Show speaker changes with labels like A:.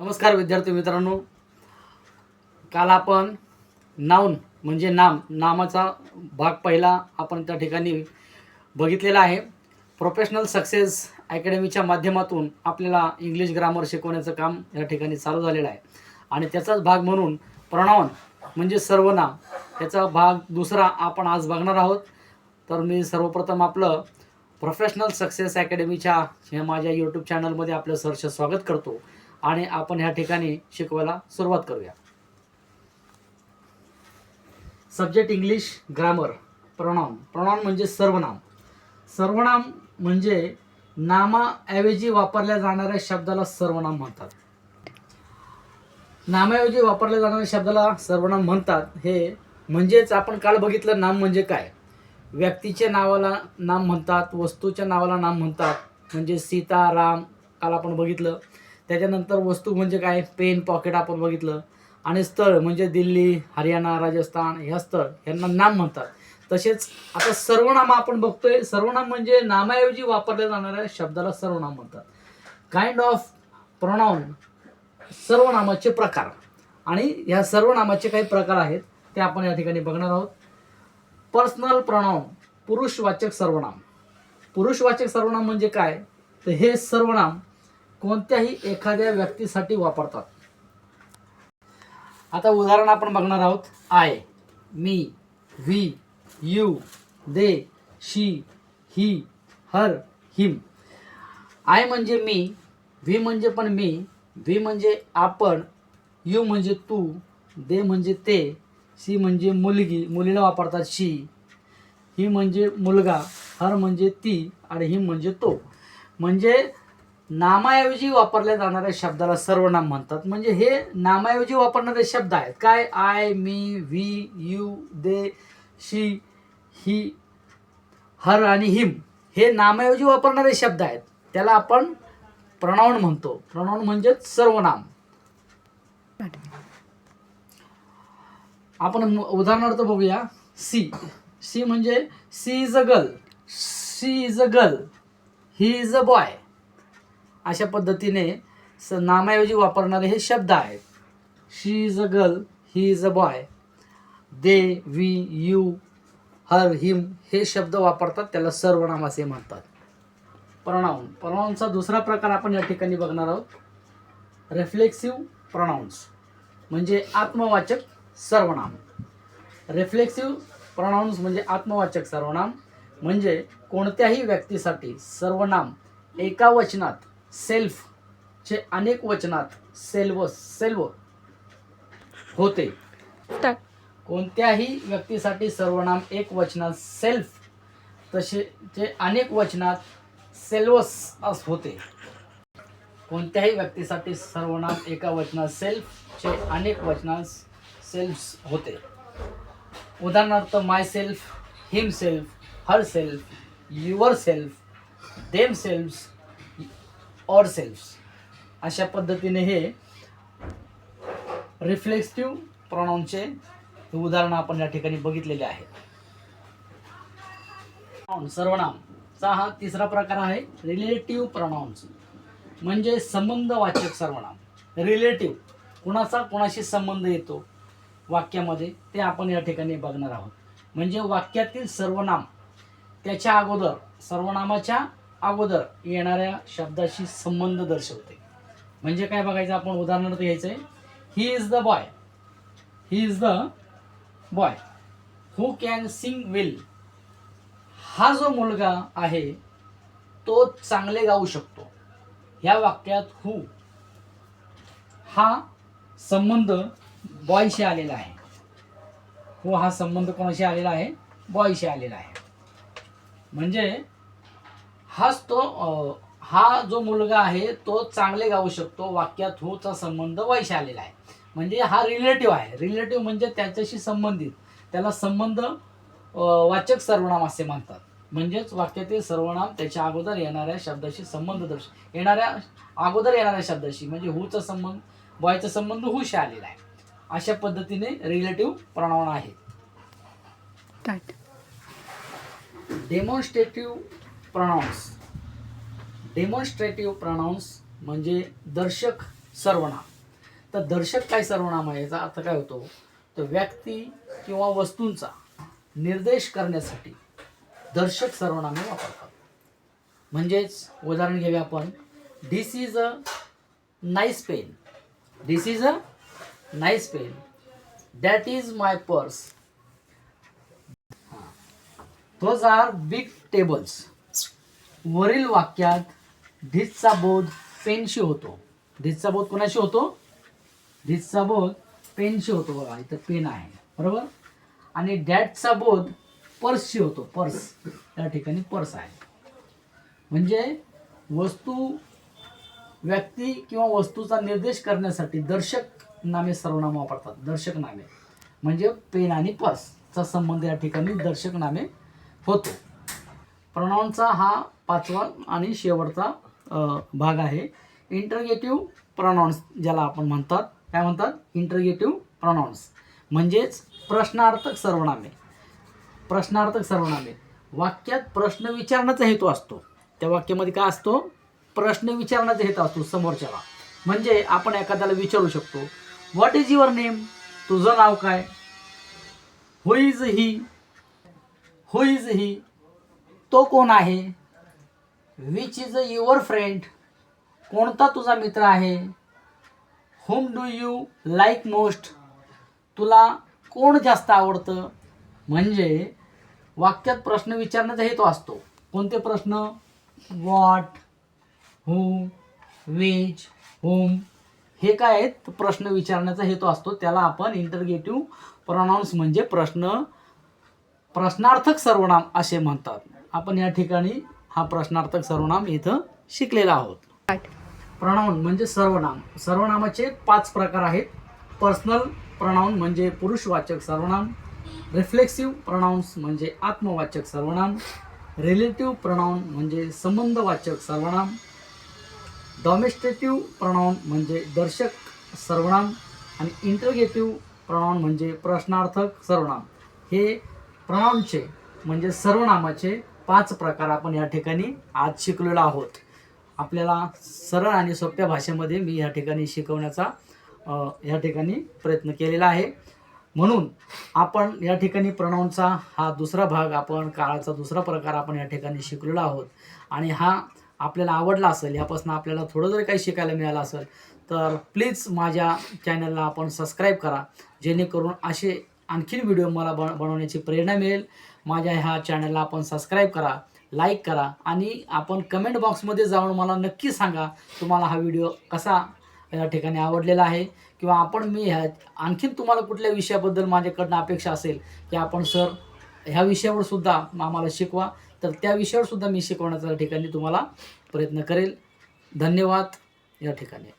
A: नमस्कार विद्यार्थी मित्रांनो. काल आपण नाऊन म्हणजे नाम नामाचा भाग पहिला आपण त्या ठिकाणी बघितलेला आहे. प्रोफेशनल सक्सेस अकॅडमीच्या माध्यमातून आपल्याला इंग्लिश ग्रामर शिकवण्याचं काम या ठिकाणी चालू झालेलं आहे. आणि त्याचाच भाग म्हणून प्रणावन म्हणजे सर्वनाम त्याचा भाग दुसरा आपण आज बघणार आहोत. तर मी सर्वप्रथम आपलं प्रोफेशनल सक्सेस अकॅडमीच्या ह्या माझ्या यूट्यूब चॅनलमध्ये आपलं सरचं स्वागत करतो. आणि आपण ह्या ठिकाणी शिकवायला सुरुवात करूया. सब्जेक्ट इंग्लिश ग्रामर प्रणाम प्रणाम म्हणजे सर्वनाम. सर्वनाम म्हणजे नामाऐवजी वापरल्या जाणाऱ्या शब्दाला सर्वनाम म्हणतात. नामाऐवजी वापरल्या जाणाऱ्या शब्दाला सर्वनाम म्हणतात. हे म्हणजेच आपण काल बघितलं नाम म्हणजे काय? व्यक्तीच्या नावाला नाम म्हणतात वस्तूच्या नावाला नाम म्हणतात. म्हणजे सीता राम काल आपण बघितलं. त्याच्यानंतर वस्तू म्हणजे काय? पेन पॉकेट आपण बघितलं. आणि स्थळ म्हणजे दिल्ली हरियाणा राजस्थान ह्या स्थळ यांना नाम म्हणतात. तसेच आता सर्वनाम आपण बघतोय. सर्वनाम म्हणजे नामाऐवजी वापरल्या जाणाऱ्या शब्दाला सर्वनाम म्हणतात. काइंड ऑफ प्रोनाऊन सर्वनामाचे प्रकार. आणि ह्या सर्वनामाचे काही प्रकार आहेत ते आपण या ठिकाणी बघणार आहोत. पर्सनल प्रोनाऊन पुरुषवाचक सर्वनाम. पुरुषवाचक सर्वनाम म्हणजे काय? तर हे सर्वनाम कोणत्याही एखाद्या व्यक्तीसाठी वापरतात. आता उदाहरण आपण बघणार आहोत. I me we you they she he her him. I म्हणजे मी व्ही म्हणजे पण मी व्ही म्हणजे आपण यू म्हणजे तू दे म्हणजे ते शी म्हणजे मुलगी मुलीला वापरतात शी ही म्हणजे मुलगा हर म्हणजे ती आणि हिम म्हणजे तो. म्हणजे नामाऐवजी वापरल्या जाणाऱ्या शब्दाला सर्वनाम म्हणतात. म्हणजे हे नामाऐवजी वापरणारे शब्द आहेत. काय? I me we you they she he her आणि हिम हे नामाऐवजी वापरणारे शब्द आहेत. त्याला आपण प्रणाऊन म्हणतो. प्रणाऊन म्हणजेच सर्वनाम. आपण म- उदाहरणार्थ बघूया. सी. सी म्हणजे she is a girl. She is a girl. He is a boy. अशा पद्धतीने स नामाऐवजी वापरणारे हे शब्द आहेत. She is a girl he is a boy they we you her him हे शब्द वापरतात त्याला सर्वनाम असे म्हणतात. प्रणाऊन प्रणाऊनचा दुसरा प्रकार आपण या ठिकाणी बघणार आहोत. रिफ्लेक्सिव्ह प्रणाऊन्स म्हणजे आत्मवाचक सर्वनाम. रिफ्लेक्सिव्ह प्रणाऊन्स म्हणजे आत्मवाचक सर्वनाम. म्हणजे कोणत्याही व्यक्तीसाठी सर्वनाम एका वचनात सेल्फ चे अनेक वचनात सेल्व सेल्व होते. कोणत्याही व्यक्तीसाठी सर्वनाम एक वचनात सेल्फ तसे ते अनेक वचनात सेल्वस अस होते. कोणत्याही व्यक्तीसाठी सर्वनाम एका वचनात सेल्फचे अनेक वचनात सेल्फ होते. उदाहरणार्थ my self him self her self your self them self our self अशा पद्धतीने हे रिफ्लेक्सिव्ह प्रोनाऊनचे उदाहरण आपण या ठिकाणी बघितलेले आहे. सर्वनामचा हा तिसरा प्रकार आहे रिलेटिव्ह प्रोनाऊन्स म्हणजे संबंधवाचक सर्वनाम. रिलेटिव्ह कुणाचा कुणाशी संबंध येतो? वाक्यामध्ये ते आपण या ठिकाणी बघणार आहोत. म्हणजे वाक्यातील सर्वनाम त्याच्या अगोदर सर्वनामाच्या अगोदर येणाऱ्या शब्दाशी संबंध दर्शवते. म्हणजे काय बघायचं? आपण उदाहरणार्थ घ्यायचं आहे he is the boy he is the boy who can sing will हा जो मुलगा आहे तो चांगले गाऊ शकतो. ह्या वाक्यात हू हा संबंध बॉयशी आलेला आहे. हू हा संबंध कोणाशी आलेला आहे? बॉयशी आलेला आहे. म्हणजे हाच तो हा जो मुलगा आहे तो चांगले गाऊ शकतो. वाक्यात हूचा संबंध वैशी आलेला आहे. म्हणजे हा रिलेटिव्ह आहे. रिलेटिव्ह म्हणजे त्याच्याशी संबंधित. त्याला संबंध वाचक सर्वनाम असे म्हणतात. म्हणजेच वाक्यातील सर्वनाम त्याच्या अगोदर येणाऱ्या शब्दाशी संबंध दर्श येणाऱ्या अगोदर येणाऱ्या शब्दाशी. म्हणजे हूचा संबंध बॉयचा संबंध हूशी आलेला आहे. अशा पद्धतीने रिलेटिव्ह प्रोनाउन आहे. डेमॉन्स्ट्रेटिव्ह प्रनाउन्स डेमॉन्स्ट्रेटिव्ह प्रनाउन्स म्हणजे दर्शक सर्वनाम. तर दर्शक काय सर्वनाम आहे याचा अर्थ काय होतो? तर व्यक्ती किंवा वस्तूंचा निर्देश करण्यासाठी दर्शक सर्वनामे वापरतात. म्हणजेच उदाहरण घेऊया आपण. This is a nice pen this is a nice pen that is my purse those are big tables वरील वाक्यात धिसचा बोध पेनशी होतो. धिसचा बोध कोणाशी होतो? धिसचा बोध पेनशी होतो बघा इथं पेन आहे. बरोबर? आणि डॅटचा बोध पर्सशी होतो पर्स. त्या ठिकाणी पर्स आहे. म्हणजे वस्तू व्यक्ती किंवा वस्तूचा निर्देश करण्यासाठी दर्शक नामे सर्वनाम वापरतात. दर्शक नामे. म्हणजे पेन आणि पर्सचा संबंध या ठिकाणी दर्शक नामे होतो. प्रणाऊनचा हा पाचवा आणि शेवटचा भाग आहे. इंटरगेटिव्ह प्रॉनाउन्स ज्याला आपण म्हणतात. काय म्हणतात? इंटरगेटिव्ह प्रॉनाउन्स म्हणजेच प्रश्नार्थक सर्वनामे. प्रश्नार्थक सर्वनामे. वाक्यात प्रश्न विचारण्याचा हेतू असतो. त्या वाक्यामध्ये काय असतो? प्रश्न विचारण्याचा हेतू असतो समोरच्याला. म्हणजे आपण एखाद्याला विचारू शकतो व्हॉट इज युअर नेम तुझं नाव काय? हु is he who is he तो कोण आहे? विच इज युअर फ्रेंड कोणता तुझा मित्र आहे? Whom do you like most तुला कोण जास्त आवडतं? म्हणजे वाक्यात प्रश्न विचारण्याचा हेतू असतो. कोणते प्रश्न? वॉट हू वेज होम हे काय आहेत? प्रश्न विचारण्याचा हेतू असतो. त्याला आपण इंटरगेटिव्ह प्रोनाऊन्स म्हणजे प्रश्न प्रश्नार्थक सर्वनाम असे म्हणतात. आपण या ठिकाणी हा प्रश्नार्थक सर्वनाम इथं शिकलेला आहोत. प्रणाऊन म्हणजे सर्वनाम. सर्वनामाचे पाच प्रकार आहेत. पर्सनल प्रणाऊन म्हणजे पुरुषवाचक सर्वनाम. रिफ्लेक्सिव्ह प्रणाऊन्स म्हणजे आत्मवाचक सर्वनाम. रिलेटिव्ह प्रणाऊन म्हणजे संबंधवाचक सर्वनाम. डॉमेस्टेटिव्ह प्रणाऊन म्हणजे दर्शक सर्वनाम. आणि इंटरगेटिव्ह प्रणाऊन म्हणजे प्रश्नार्थक सर्वनाम. हे प्रणाऊनचे म्हणजे सर्वनामाचे पाच प्रकार आपण या ठिकाणी आज शिकलेलो आहोत. आपल्याला सरळ आणि सोप्या भाषेमध्ये मी या ठिकाणी शिकवण्याचा या ठिकाणी प्रयत्न केलेला आहे. म्हणून आपण या ठिकाणी प्रणवचा हा दुसरा भाग आपण काळाचा दुसरा प्रकार आपण या ठिकाणी शिकलेलो आहोत. आणि हा आपल्याला आवडला असेल यापासून आपल्याला थोडं जरी काही शिकायला मिळालं असेल तर प्लीज माझ्या चॅनलला आपण सबस्क्राईब करा. जेणेकरून असे आणखीन व्हिडिओ मला बन बनवण्याची प्रेरणा मिळेल. माझ्या ह्या चॅनलला आपण सबस्क्राईब करा लाईक करा आणि आपण कमेंट बॉक्समध्ये जाऊन मला नक्की सांगा तुम्हाला हा व्हिडिओ कसा या ठिकाणी आवडलेला आहे किंवा आपण मी ह्या आणखीन तुम्हाला कुठल्या विषयाबद्दल माझ्याकडनं अपेक्षा असेल की आपण सर ह्या विषयावर सुद्धा आम्हाला शिकवा. तर त्या विषयावर सुद्धा मी शिकवण्याचा या ठिकाणी तुम्हाला प्रयत्न करेल. धन्यवाद या ठिकाणी.